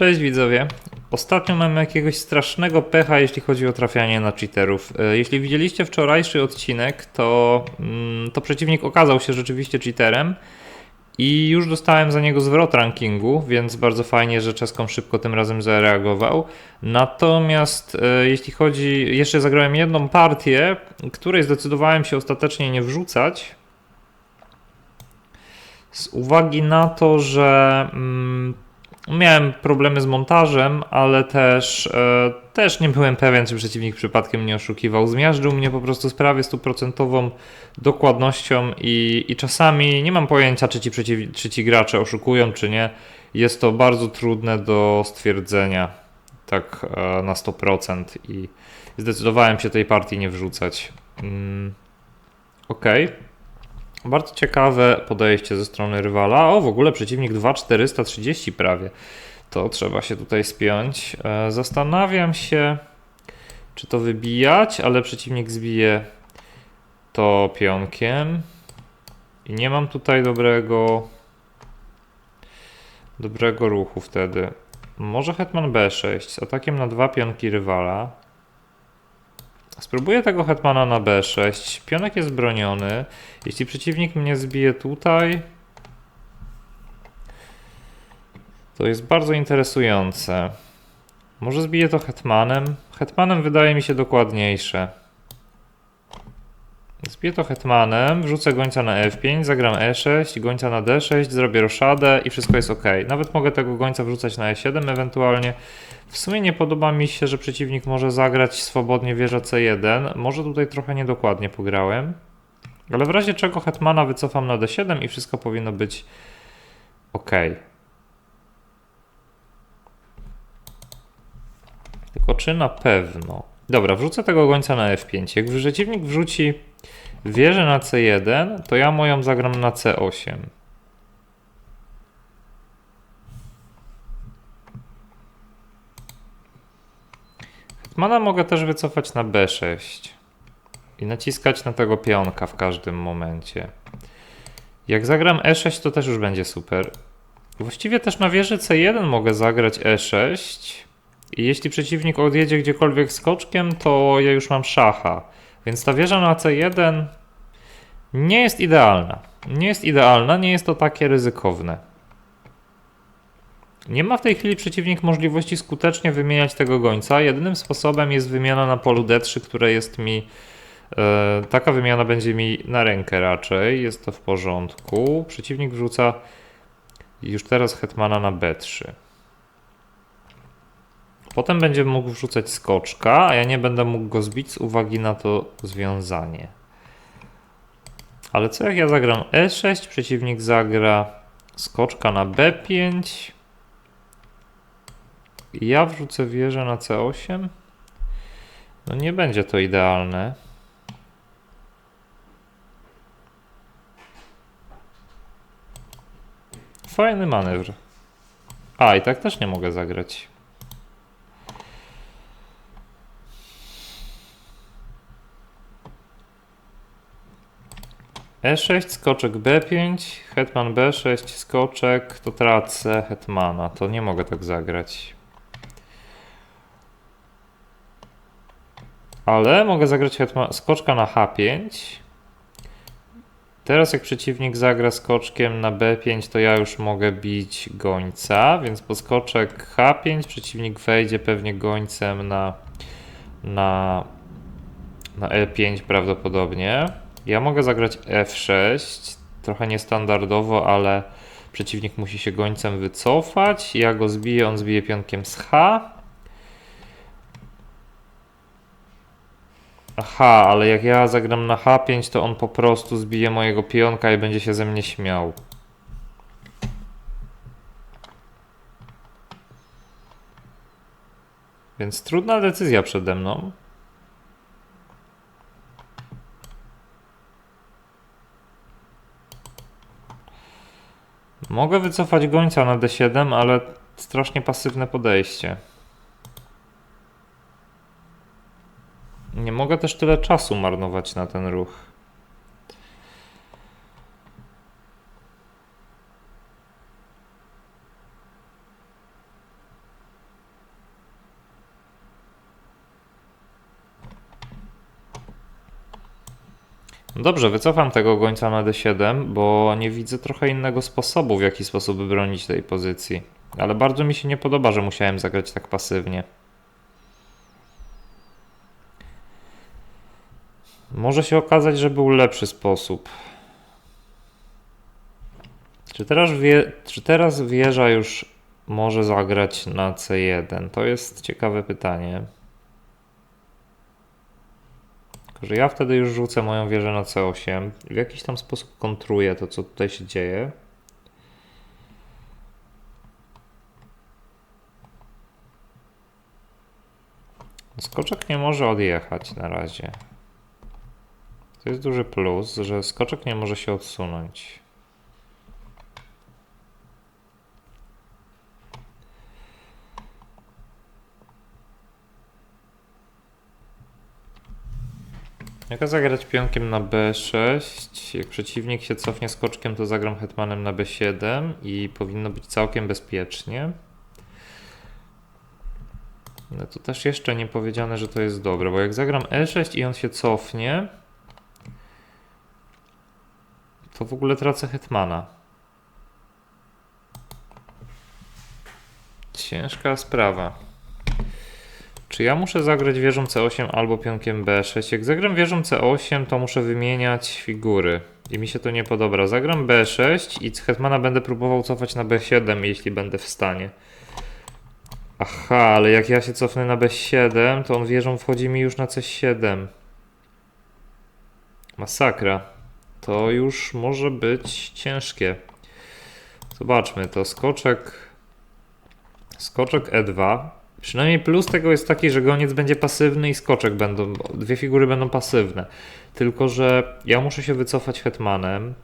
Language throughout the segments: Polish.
Cześć widzowie. Ostatnio mamy jakiegoś strasznego pecha, jeśli chodzi o trafianie na cheaterów. E, Jeśli widzieliście wczorajszy odcinek, to, mm, to przeciwnik okazał się rzeczywiście cheaterem i już dostałem za niego zwrot rankingu, więc bardzo fajnie, że Czeskom szybko tym razem zareagował. Natomiast e, jeśli chodzi, jeszcze zagrałem jedną partię, której zdecydowałem się ostatecznie nie wrzucać, z uwagi na to, że mm, miałem problemy z montażem, ale też, e, też nie byłem pewien, czy przeciwnik przypadkiem nie oszukiwał. Zmiażdżył mnie po prostu z prawie stuprocentową dokładnością i, i czasami nie mam pojęcia, czy ci, przeciw, czy ci gracze oszukują, czy nie. Jest to bardzo trudne do stwierdzenia tak e, na 100% i zdecydowałem się tej partii nie wrzucać. Mm, Okej. Bardzo ciekawe podejście ze strony rywala. O, w ogóle przeciwnik 2,430 prawie. To trzeba się tutaj spiąć. E, Zastanawiam się, czy to wybijać, ale przeciwnik zbije to pionkiem. I nie mam tutaj dobrego dobrego ruchu wtedy. Może hetman B6 z atakiem na dwa pionki rywala. Spróbuję tego hetmana na B6. Pionek jest broniony. Jeśli przeciwnik mnie zbije tutaj, to jest bardzo interesujące. Może zbiję to hetmanem? Hetmanem wydaje mi się dokładniejsze. Zbiję to hetmanem, wrzucę gońca na F5, zagram E6, gońca na D6, zrobię roszadę i wszystko jest ok. Nawet mogę tego gońca wrzucać na E7 ewentualnie. W sumie nie podoba mi się, że przeciwnik może zagrać swobodnie wieża C1. Może tutaj trochę niedokładnie pograłem. Ale w razie czego hetmana wycofam na D7 i wszystko powinno być ok. Tylko czy na pewno? Dobra, wrzucę tego gońca na F5. Jak przeciwnik wrzuci wieżę na C1, to ja moją zagram na C8. Hetmana mogę też wycofać na B6 i naciskać na tego pionka w każdym momencie. Jak zagram E6, to też już będzie super. Właściwie też na wieży C1 mogę zagrać E6 i jeśli przeciwnik odjedzie gdziekolwiek skoczkiem, to ja już mam szacha. Więc ta wieża na C1 nie jest idealna. Nie jest idealna, nie jest to takie ryzykowne. Nie ma w tej chwili przeciwnik możliwości skutecznie wymieniać tego gońca. Jedynym sposobem jest wymiana na polu D3, które jest mi. E, taka wymiana będzie mi na rękę raczej. Jest to w porządku. Przeciwnik wrzuca już teraz hetmana na B3. Potem będzie mógł wrzucać skoczka, a ja nie będę mógł go zbić z uwagi na to związanie. Ale co jak ja zagram E6, przeciwnik zagra skoczka na B5. I ja wrzucę wieżę na C8. No nie będzie to idealne. Fajny manewr. A, i tak też nie mogę zagrać. E6, skoczek B5, hetman B6, skoczek, to tracę hetmana. To nie mogę tak zagrać. Ale mogę zagrać hetma, skoczka na H5. Teraz jak przeciwnik zagra skoczkiem na B5, to ja już mogę bić gońca, więc po skoczek H5 przeciwnik wejdzie pewnie gońcem na, na, na E5 prawdopodobnie. Ja mogę zagrać F6, trochę niestandardowo, ale przeciwnik musi się gońcem wycofać. Ja go zbiję, on zbije pionkiem z H. Aha, ale jak ja zagram na H5, to on po prostu zbije mojego pionka i będzie się ze mnie śmiał. Więc trudna decyzja przede mną. Mogę wycofać gońca na D7, ale strasznie pasywne podejście. Nie mogę też tyle czasu marnować na ten ruch. Dobrze, wycofam tego gońca na D7, bo nie widzę trochę innego sposobu, w jaki sposób bronić tej pozycji. Ale bardzo mi się nie podoba, że musiałem zagrać tak pasywnie. Może się okazać, że był lepszy sposób. Czy teraz, wie, czy teraz wieża już może zagrać na C1? To jest ciekawe pytanie. Tylko, że ja wtedy już rzucę moją wieżę na C8. W jakiś tam sposób kontruję to, co tutaj się dzieje. Skoczek nie może odjechać na razie. To jest duży plus, że skoczek nie może się odsunąć. Jak zagrać pionkiem na B6? Jak przeciwnik się cofnie skoczkiem, to zagram hetmanem na B7 i powinno być całkiem bezpiecznie. No to też jeszcze nie powiedziane, że to jest dobre, bo jak zagram E6 i on się cofnie, to w ogóle tracę hetmana. Ciężka sprawa. Czy ja muszę zagrać wieżą C8 albo pionkiem B6? Jak zagram wieżą C8, to muszę wymieniać figury. I mi się to nie podoba. Zagram B6 i hetmana będę próbował cofać na B7, jeśli będę w stanie. Aha, ale jak ja się cofnę na B7, to on wieżą wchodzi mi już na C7. Masakra. To już może być ciężkie. Zobaczmy, to skoczek. Skoczek E2. Przynajmniej plus tego jest taki, że goniec będzie pasywny i skoczek będą. Dwie figury będą pasywne. Tylko, że ja muszę się wycofać hetmanem.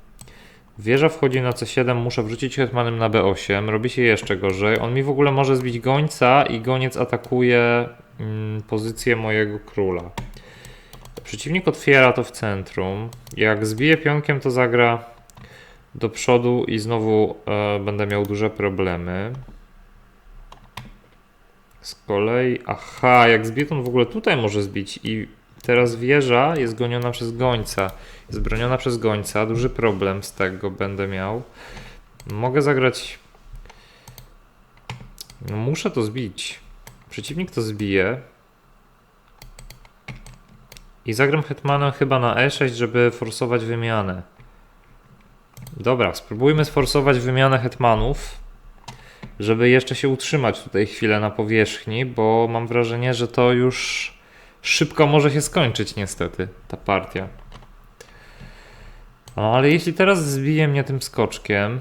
Wieża wchodzi na C7, muszę wrzucić hetmanem na B8. Robi się jeszcze gorzej. On mi w ogóle może zbić gońca i goniec atakuje mm, pozycję mojego króla. Przeciwnik otwiera to w centrum. Jak zbije pionkiem, to zagra do przodu i znowu e, będę miał duże problemy. Z kolei, aha, jak zbije, to on w ogóle tutaj może zbić i teraz wieża jest goniona przez gońca. Jest broniona przez gońca, duży problem z tego będę miał. Mogę zagrać... No muszę to zbić. Przeciwnik to zbije. I zagram hetmanem chyba na E6, żeby forsować wymianę. Dobra, spróbujmy sforsować wymianę hetmanów, żeby jeszcze się utrzymać tutaj chwilę na powierzchni, bo mam wrażenie, że to już szybko może się skończyć niestety, ta partia. No, ale jeśli teraz zbije mnie tym skoczkiem...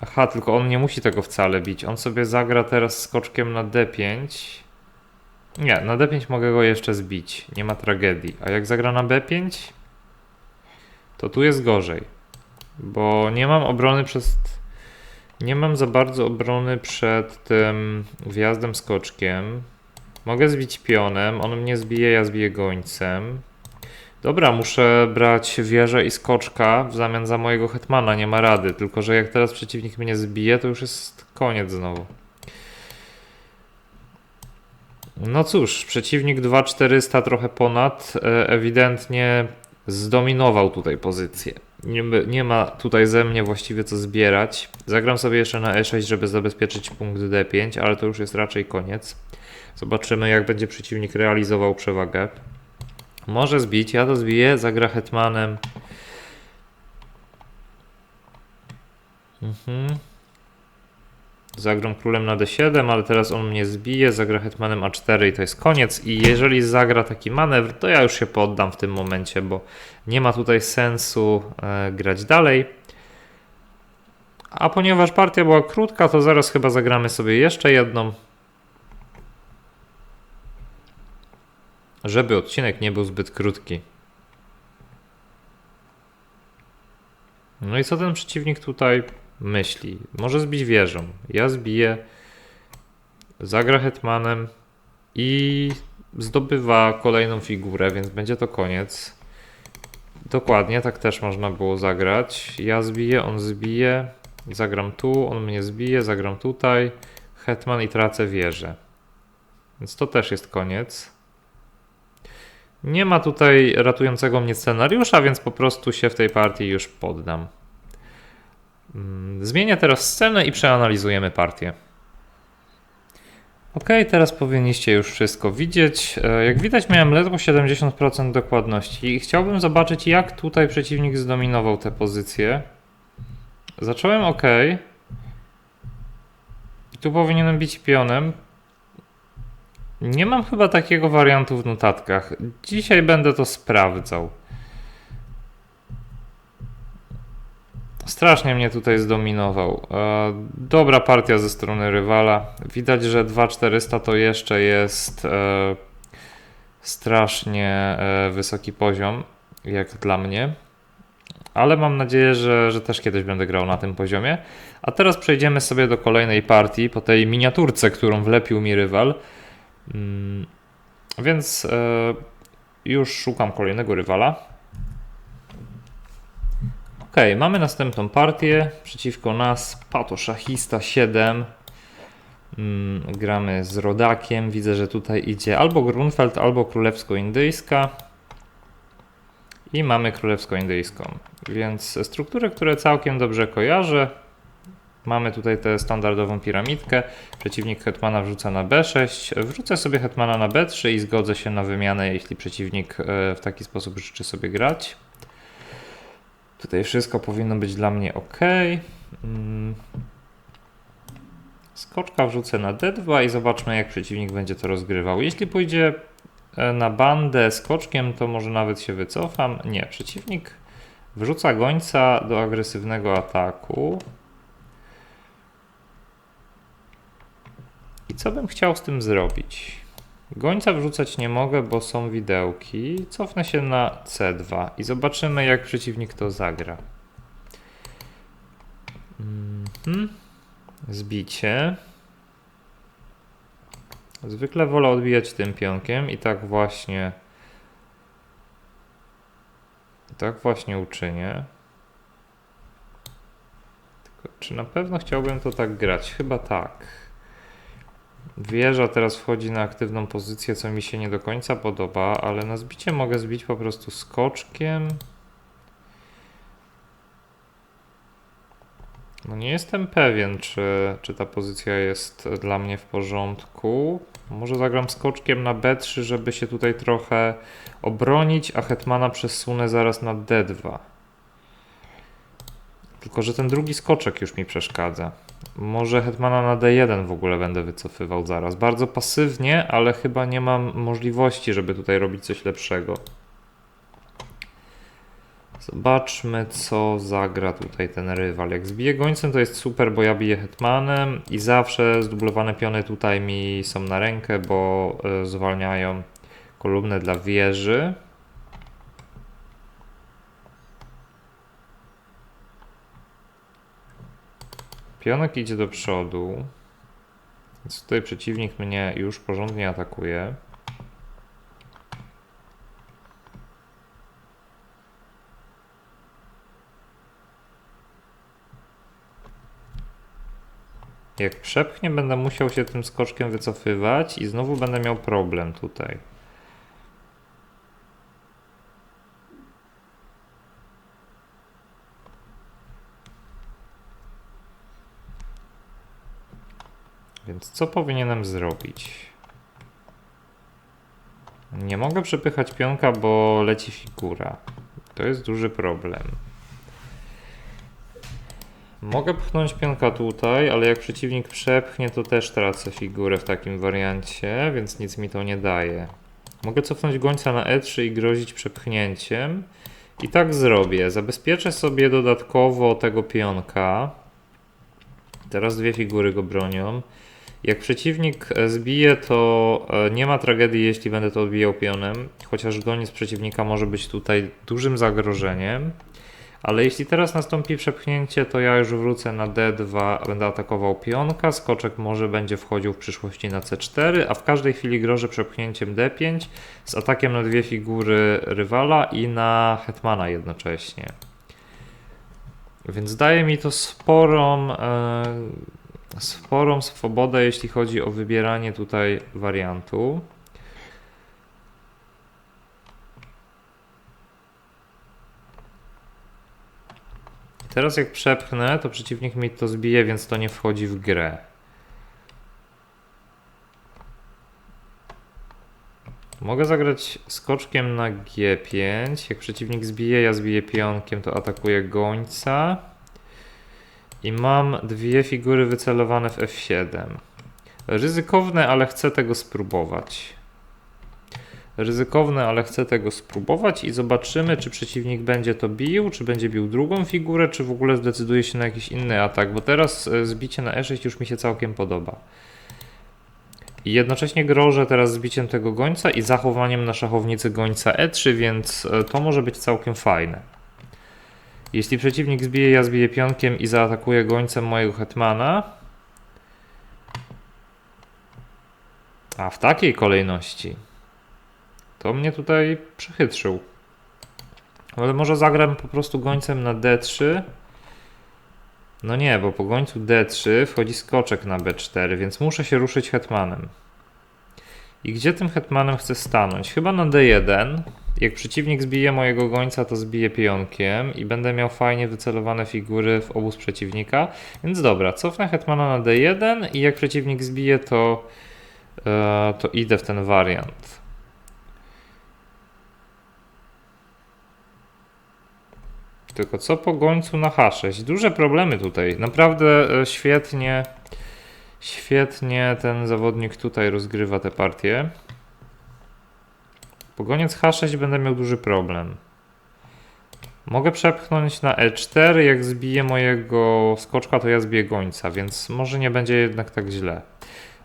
Aha, tylko on nie musi tego wcale bić. On sobie zagra teraz skoczkiem na D5. Nie, na D5 mogę go jeszcze zbić. Nie ma tragedii. A jak zagra na B5, to tu jest gorzej. Bo nie mam obrony przez. Nie mam za bardzo obrony przed tym wjazdem skoczkiem. Mogę zbić pionem, on mnie zbije, ja zbiję gońcem. Dobra, muszę brać wieżę i skoczka w zamian za mojego hetmana, nie ma rady. Tylko, że jak teraz przeciwnik mnie zbije, to już jest koniec znowu. No cóż, przeciwnik 2400 trochę ponad, e, ewidentnie zdominował tutaj pozycję. Nie, nie, ma tutaj ze mnie właściwie co zbierać. Zagram sobie jeszcze na E6, żeby zabezpieczyć punkt D5, ale to już jest raczej koniec. Zobaczymy jak będzie przeciwnik realizował przewagę. Może zbić, ja to zbiję, zagra hetmanem. Mhm. Zagram królem na d7, ale teraz on mnie zbije, zagra hetmanem a4 i to jest koniec. I jeżeli zagra taki manewr, to ja już się poddam w tym momencie, bo nie ma tutaj sensu e, grać dalej. A ponieważ partia była krótka, to zaraz chyba zagramy sobie jeszcze jedną. Żeby odcinek nie był zbyt krótki. No i co ten przeciwnik tutaj myśli. Może zbić wieżą. Ja zbiję, zagra hetmanem i zdobywa kolejną figurę, więc będzie to koniec. Dokładnie, tak też można było zagrać. Ja zbiję, on zbije, zagram tu, on mnie zbije, zagram tutaj, hetman i tracę wieżę. Więc to też jest koniec. Nie ma tutaj ratującego mnie scenariusza, więc po prostu się w tej partii już poddam. Mm, Zmienię teraz scenę i przeanalizujemy partię. Ok, teraz powinniście już wszystko widzieć. E, Jak widać, miałem ledwo 70% dokładności i chciałbym zobaczyć, jak tutaj przeciwnik zdominował tę pozycję. Zacząłem ok. Tu powinienem bić pionem. Nie mam chyba takiego wariantu w notatkach. Dzisiaj będę to sprawdzał. Strasznie mnie tutaj zdominował. E, dobra partia ze strony rywala. Widać, że 2400 to jeszcze jest e, strasznie e, wysoki poziom, jak dla mnie. Ale mam nadzieję, że, że też kiedyś będę grał na tym poziomie. A teraz przejdziemy sobie do kolejnej partii po tej miniaturce, którą wlepił mi rywal. Mm, więc już szukam kolejnego rywala. Ok, mamy następną partię. Przeciwko nas Pato Szachista 7. Mm, gramy z rodakiem. Widzę, że tutaj idzie albo Grunfeld, albo Królewsko-Indyjska. I mamy Królewsko-Indyjską. Więc struktury, które całkiem dobrze kojarzę. Mamy tutaj tę standardową piramidkę. Przeciwnik hetmana wrzuca na b6. Wrzucę sobie hetmana na b3 i zgodzę się na wymianę, jeśli przeciwnik e, w taki sposób życzy sobie grać. Tutaj wszystko powinno być dla mnie ok. Mm. Skoczka wrzucę na d2 i zobaczmy, jak przeciwnik będzie to rozgrywał. Jeśli pójdzie e, na bandę skoczkiem, to może nawet się wycofam. Nie, przeciwnik wrzuca gońca do agresywnego ataku. I co bym chciał z tym zrobić? Gońca wrzucać nie mogę, bo są widełki. Cofnę się na C2 i zobaczymy, jak przeciwnik to zagra. Mhm. Zbicie. Zwykle wolę odbijać tym pionkiem i tak właśnie. Tak właśnie uczynię. Tylko, czy na pewno chciałbym to tak grać? Chyba tak. Wieża teraz wchodzi na aktywną pozycję, co mi się nie do końca podoba, ale na zbicie mogę zbić po prostu skoczkiem. No nie jestem pewien, czy, czy ta pozycja jest dla mnie w porządku. Może zagram skoczkiem na B3, żeby się tutaj trochę obronić, a hetmana przesunę zaraz na D2. Tylko, że ten drugi skoczek już mi przeszkadza. Może hetmana na D1 w ogóle będę wycofywał zaraz. Bardzo pasywnie, ale chyba nie mam możliwości, żeby tutaj robić coś lepszego. Zobaczmy, co zagra tutaj ten rywal. Jak zbije gońcem, to jest super, bo ja biję hetmanem i zawsze zdublowane piony tutaj mi są na rękę, bo y, zwalniają kolumnę dla wieży. Pionek idzie do przodu. Więc tutaj przeciwnik mnie już porządnie atakuje. Jak przepchnie, będę musiał się tym skoczkiem wycofywać i znowu będę miał problem tutaj. Więc co powinienem zrobić? Nie mogę przepychać pionka, bo leci figura. To jest duży problem. Mogę pchnąć pionka tutaj, ale jak przeciwnik przepchnie, to też tracę figurę w takim wariancie, więc nic mi to nie daje. Mogę cofnąć gońca na E3 i grozić przepchnięciem. I tak zrobię. Zabezpieczę sobie dodatkowo tego pionka. Teraz dwie figury go bronią. Jak przeciwnik e, zbije, to e, nie ma tragedii, jeśli będę to odbijał pionem, chociaż goniec przeciwnika może być tutaj dużym zagrożeniem. Ale jeśli teraz nastąpi przepchnięcie, to ja już wrócę na D2, będę atakował pionka, skoczek może będzie wchodził w przyszłości na C4, a w każdej chwili grożę przepchnięciem D5 z atakiem na dwie figury rywala i na hetmana jednocześnie. Więc daje mi to sporą, e, sporą swobodę, jeśli chodzi o wybieranie tutaj wariantu. Teraz jak przepchnę, to przeciwnik mi to zbije, więc to nie wchodzi w grę. Mogę zagrać skoczkiem na G5. Jak przeciwnik zbije, ja zbiję pionkiem, to atakuje gońca. I mam dwie figury wycelowane w F7. Ryzykowne, ale chcę tego spróbować. Ryzykowne, ale chcę tego spróbować i zobaczymy, czy przeciwnik będzie to bił, czy będzie bił drugą figurę, czy w ogóle zdecyduje się na jakiś inny atak, bo teraz e, zbicie na E6 już mi się całkiem podoba. I jednocześnie grożę teraz zbiciem tego gońca i zachowaniem na szachownicy gońca E3, więc e, to może być całkiem fajne. Jeśli przeciwnik zbije, ja zbiję pionkiem i zaatakuję gońcem mojego hetmana. A w takiej kolejności. To mnie tutaj przechytrzył. Ale może zagram po prostu gońcem na D3. No nie, bo po gońcu D3 wchodzi skoczek na B4, więc muszę się ruszyć hetmanem. I gdzie tym hetmanem chcę stanąć? Chyba na D1. Jak przeciwnik zbije mojego gońca, to zbije pionkiem i będę miał fajnie wycelowane figury w obóz przeciwnika. Więc dobra, cofnę hetmana na D1 i jak przeciwnik zbije, to, e, to idę w ten wariant. Tylko co po gońcu na H6? Duże problemy tutaj. Naprawdę e, świetnie, świetnie ten zawodnik tutaj rozgrywa tę partię. Po goniec H6 będę miał duży problem. Mogę przepchnąć na E4, jak zbiję mojego skoczka, to ja zbiję gońca, więc może nie będzie jednak tak źle.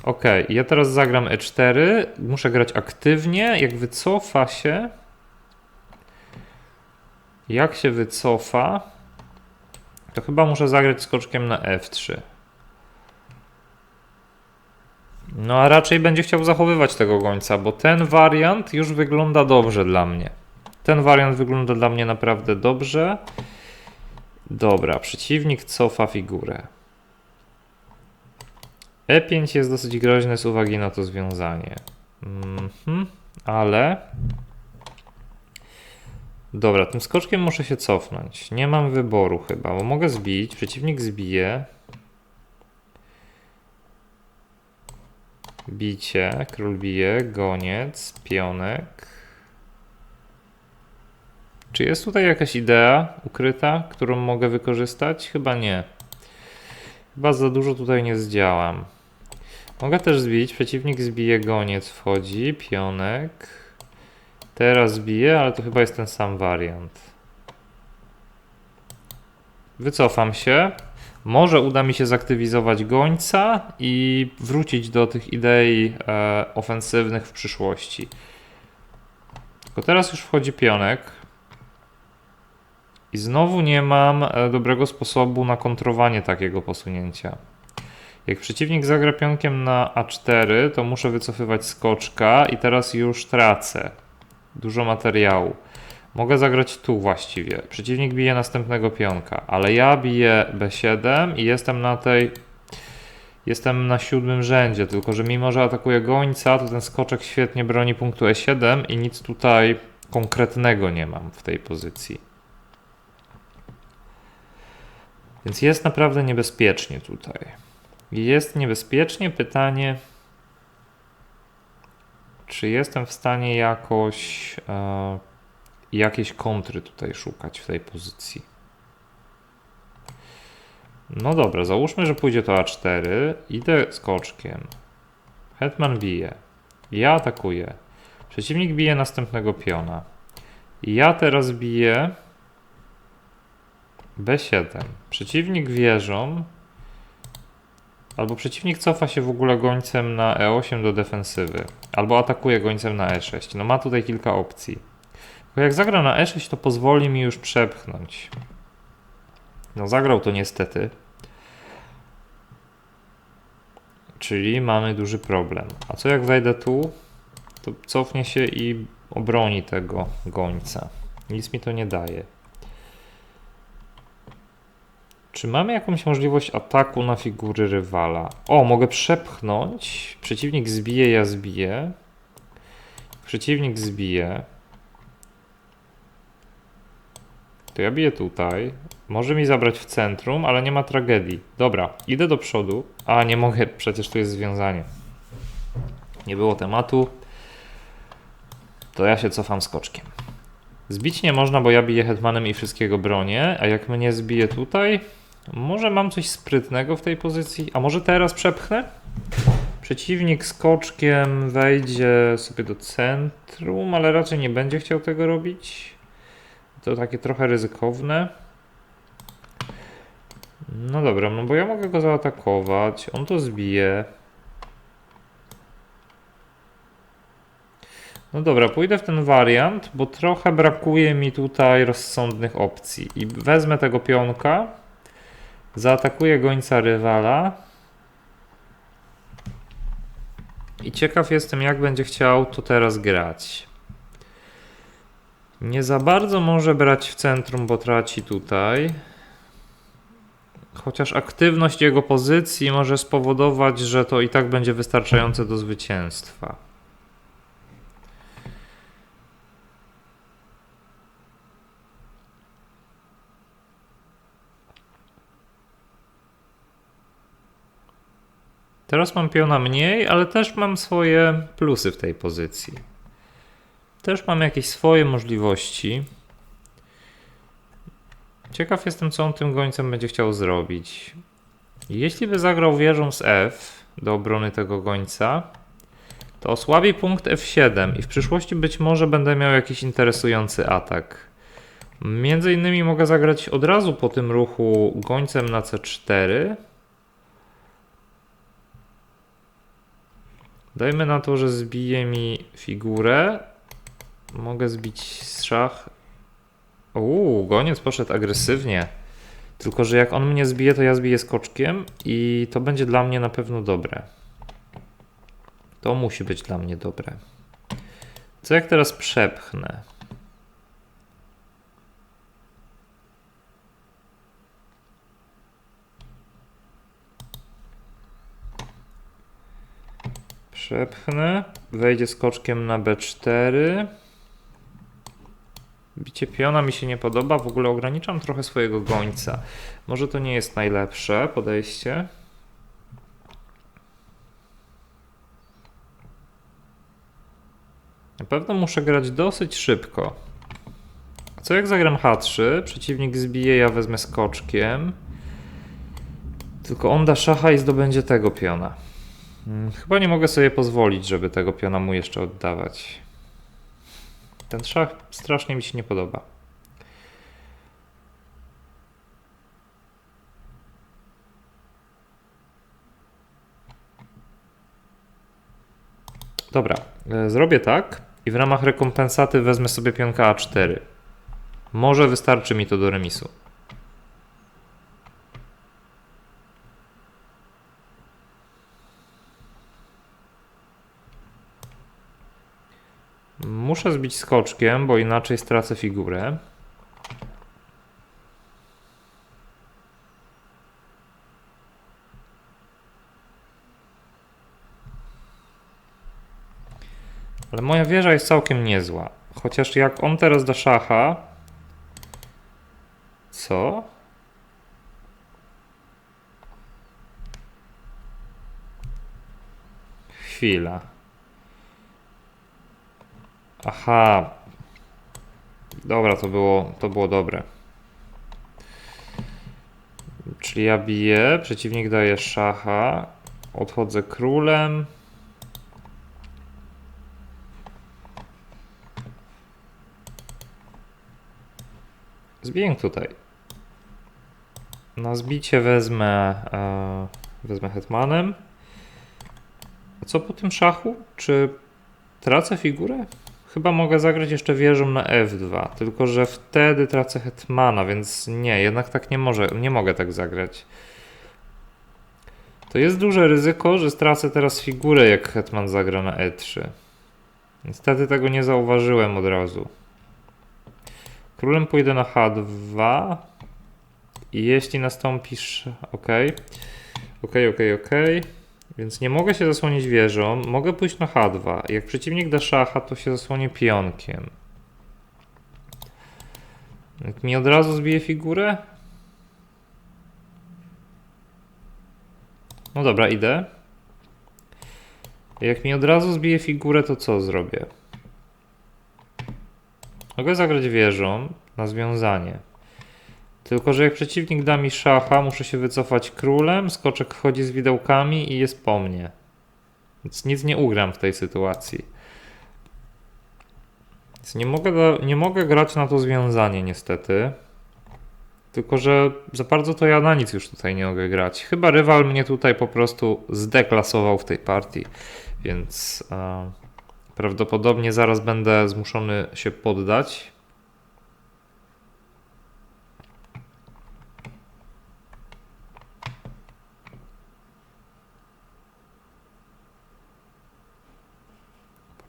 Ok, ja teraz zagram E4, muszę grać aktywnie, jak wycofa się, jak się wycofa, to chyba muszę zagrać skoczkiem na F3. No a raczej będzie chciał zachowywać tego gońca, bo ten wariant już wygląda dobrze dla mnie. Ten wariant wygląda dla mnie naprawdę dobrze. Dobra, przeciwnik cofa figurę. E5 jest dosyć groźny z uwagi na to związanie. Mhm, ale Dobra, tym skoczkiem muszę się cofnąć. Nie mam wyboru chyba, bo mogę zbić, przeciwnik zbije. Bicie, król bije, goniec, pionek. Czy jest tutaj jakaś idea ukryta, którą mogę wykorzystać? Chyba nie. Chyba za dużo tutaj nie zdziałam. Mogę też zbić, przeciwnik zbije, goniec wchodzi, pionek. Teraz bije, ale to chyba jest ten sam wariant. Wycofam się. Może uda mi się zaktywizować gońca i wrócić do tych idei e, ofensywnych w przyszłości. Tylko teraz już wchodzi pionek. I znowu nie mam e, dobrego sposobu na kontrowanie takiego posunięcia. Jak przeciwnik zagra pionkiem na A4, to muszę wycofywać skoczka i teraz już tracę dużo materiału. Mogę zagrać tu właściwie. Przeciwnik bije następnego pionka, ale ja biję B7 i jestem na tej. Jestem na siódmym rzędzie, tylko że mimo, że atakuję gońca, to ten skoczek świetnie broni punktu E7 i nic tutaj konkretnego nie mam w tej pozycji. Więc jest naprawdę niebezpiecznie tutaj. Jest niebezpiecznie. Pytanie, czy jestem w stanie jakoś e, jakieś kontry tutaj szukać w tej pozycji? No dobra, załóżmy, że pójdzie to A4. Idę skoczkiem. Hetman bije. Ja atakuję. Przeciwnik bije następnego piona. Ja teraz biję B7. Przeciwnik wieżą Albo przeciwnik cofa się w ogóle gońcem na E8 do defensywy. Albo atakuje gońcem na E6. No ma tutaj kilka opcji. Tylko jak zagra na E6 to pozwoli mi już przepchnąć. No zagrał to niestety. Czyli mamy duży problem. A co jak wejdę tu? To cofnie się i obroni tego gońca. Nic mi to nie daje. Czy mamy jakąś możliwość ataku na figury rywala? O, mogę przepchnąć. Przeciwnik zbije, ja zbiję. Przeciwnik zbije. To ja biję tutaj. Może mi zabrać w centrum, ale nie ma tragedii. Dobra, idę do przodu. A, nie mogę, przecież tu jest związanie. Nie było tematu. To ja się cofam skoczkiem. Zbić nie można, bo ja biję hetmanem i wszystkiego bronię, a jak mnie zbije tutaj, może mam coś sprytnego w tej pozycji, a może teraz przepchnę? Przeciwnik skoczkiem wejdzie sobie do centrum, ale raczej nie będzie chciał tego robić. To takie trochę ryzykowne. No dobra, no bo ja mogę go zaatakować, on to zbije. No dobra, pójdę w ten wariant, bo trochę brakuje mi tutaj rozsądnych opcji. I wezmę tego pionka, zaatakuję gońca rywala. I ciekaw jestem, jak będzie chciał to teraz grać. Nie za bardzo może brać w centrum, bo traci tutaj. Chociaż aktywność jego pozycji może spowodować, że to i tak będzie wystarczające do zwycięstwa. Teraz mam piona mniej, ale też mam swoje plusy w tej pozycji. Też mam jakieś swoje możliwości. Ciekaw jestem, co on tym gońcem będzie chciał zrobić. Jeśli by zagrał wieżą z F do obrony tego gońca, to osłabi punkt F7 i w przyszłości być może będę miał jakiś interesujący atak. Między innymi mogę zagrać od razu po tym ruchu gońcem na C4. Dajmy na to, że zbije mi figurę. Mogę zbić szach. Uuu, goniec poszedł agresywnie. Tylko, że jak on mnie zbije, to ja zbiję skoczkiem i to będzie dla mnie na pewno dobre. To musi być dla mnie dobre. Co jak teraz przepchnę? Przepchnę. Wejdzie skoczkiem na B4. Bicie piona mi się nie podoba. W ogóle ograniczam trochę swojego gońca. Może to nie jest najlepsze podejście. Na pewno muszę grać dosyć szybko. Co jak zagram H3? Przeciwnik zbije, ja wezmę skoczkiem. Tylko on da szacha i zdobędzie tego piona. Hmm, Chyba nie mogę sobie pozwolić, żeby tego piona mu jeszcze oddawać. Ten szach strasznie mi się nie podoba. Dobra, e, zrobię tak i w ramach rekompensaty wezmę sobie pionka A4. Może wystarczy mi to do remisu. Muszę zbić skoczkiem, bo inaczej stracę figurę. Ale moja wieża jest całkiem niezła. Chociaż jak on teraz da szacha... Co? Chwila. Aha. Dobra, to było, to było dobre. Czyli ja biję, przeciwnik daje szacha, odchodzę królem. Zbiję tutaj. Na zbicie wezmę, e, wezmę hetmanem. A co po tym szachu? Czy tracę figurę? Chyba mogę zagrać jeszcze wieżą na F2, tylko że wtedy tracę hetmana, więc nie, jednak tak nie, może, nie mogę tak zagrać. To jest duże ryzyko, że stracę teraz figurę, jak hetman zagra na E3. Niestety tego nie zauważyłem od razu. Królem pójdę na H2 i jeśli nastąpisz... ok, ok, ok, ok. Więc nie mogę się zasłonić wieżą, mogę pójść na H2. Jak przeciwnik da szacha, to się zasłonię pionkiem. Jak mi od razu zbije figurę? No dobra, idę. Jak mi od razu zbije figurę, to co zrobię? Mogę zagrać wieżą na związanie. Tylko, że jak przeciwnik da mi szacha, muszę się wycofać królem, skoczek wchodzi z widełkami i jest po mnie. Więc nic nie ugram w tej sytuacji. Więc nie mogę, nie mogę grać na to związanie niestety. Tylko, że za bardzo to ja na nic już tutaj nie mogę grać. Chyba rywal mnie tutaj po prostu zdeklasował w tej partii, więc e, prawdopodobnie zaraz będę zmuszony się poddać.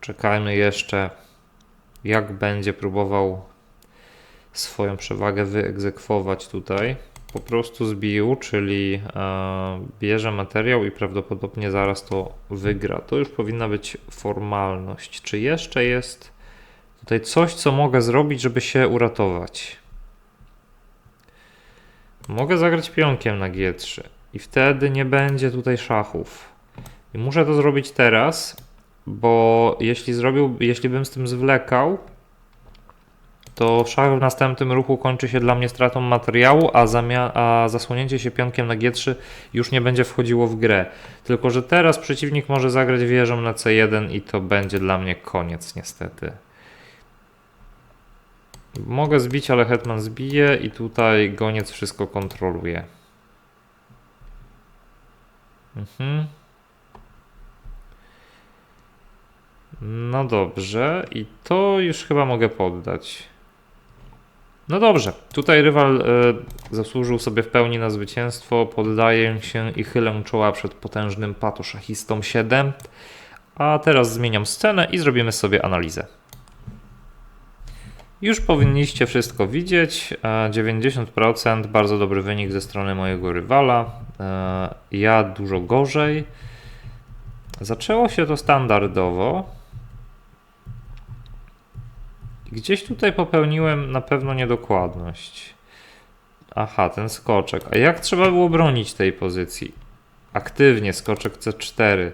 Poczekajmy jeszcze, jak będzie próbował swoją przewagę wyegzekwować tutaj. Po prostu zbił, czyli e, bierze materiał i prawdopodobnie zaraz to wygra. To już powinna być formalność. Czy jeszcze jest tutaj coś, co mogę zrobić, żeby się uratować? Mogę zagrać pionkiem na G3 i wtedy nie będzie tutaj szachów. I muszę to zrobić teraz, bo jeśli zrobił, jeśli bym z tym zwlekał, to szach w następnym ruchu kończy się dla mnie stratą materiału, a, a zasłonięcie się pionkiem na G3 już nie będzie wchodziło w grę. Tylko, że teraz przeciwnik może zagrać wieżą na C1 i to będzie dla mnie koniec niestety. Mogę zbić, ale hetman zbije i tutaj goniec wszystko kontroluje. Mhm. No dobrze, i to już chyba mogę poddać. No dobrze, tutaj rywal e, zasłużył sobie w pełni na zwycięstwo. Poddaję się i chylę czoła przed potężnym patoszachistą 7. A teraz zmieniam scenę i zrobimy sobie analizę. Już powinniście wszystko widzieć. E, 90% bardzo dobry wynik ze strony mojego rywala. E, Ja dużo gorzej. Zaczęło się to standardowo. Gdzieś tutaj popełniłem na pewno niedokładność. Aha, ten skoczek. A jak trzeba było bronić tej pozycji? Aktywnie, skoczek C4.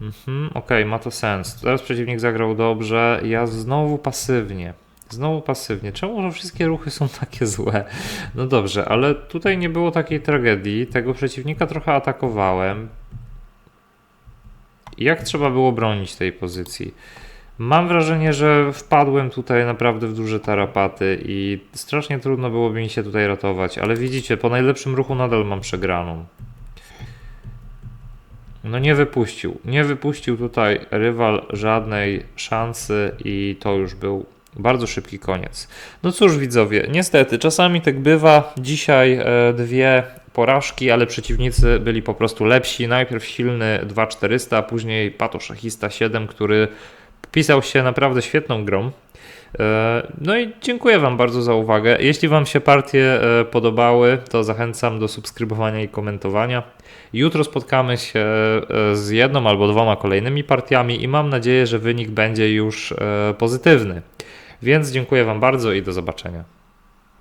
Mhm, okej, ma to sens. Teraz przeciwnik zagrał dobrze. Ja znowu pasywnie. Znowu pasywnie. Czemu wszystkie ruchy są takie złe? No dobrze, ale tutaj nie było takiej tragedii. Tego przeciwnika trochę atakowałem. Jak trzeba było bronić tej pozycji? Mam wrażenie, że wpadłem tutaj naprawdę w duże tarapaty i strasznie trudno byłoby mi się tutaj ratować, ale widzicie, po najlepszym ruchu nadal mam przegraną. No nie wypuścił. Nie wypuścił tutaj rywal żadnej szansy i to już był bardzo szybki koniec. No cóż widzowie, niestety czasami tak bywa. Dzisiaj e, dwie porażki, ale przeciwnicy byli po prostu lepsi. Najpierw silny 2400, a później patoszachista 7, który pisał się naprawdę świetną grą. E, No i dziękuję Wam bardzo za uwagę. Jeśli Wam się partie e, podobały, to zachęcam do subskrybowania i komentowania. Jutro spotkamy się e, z jedną albo dwoma kolejnymi partiami i mam nadzieję, że wynik będzie już pozytywny. Więc dziękuję Wam bardzo i do zobaczenia.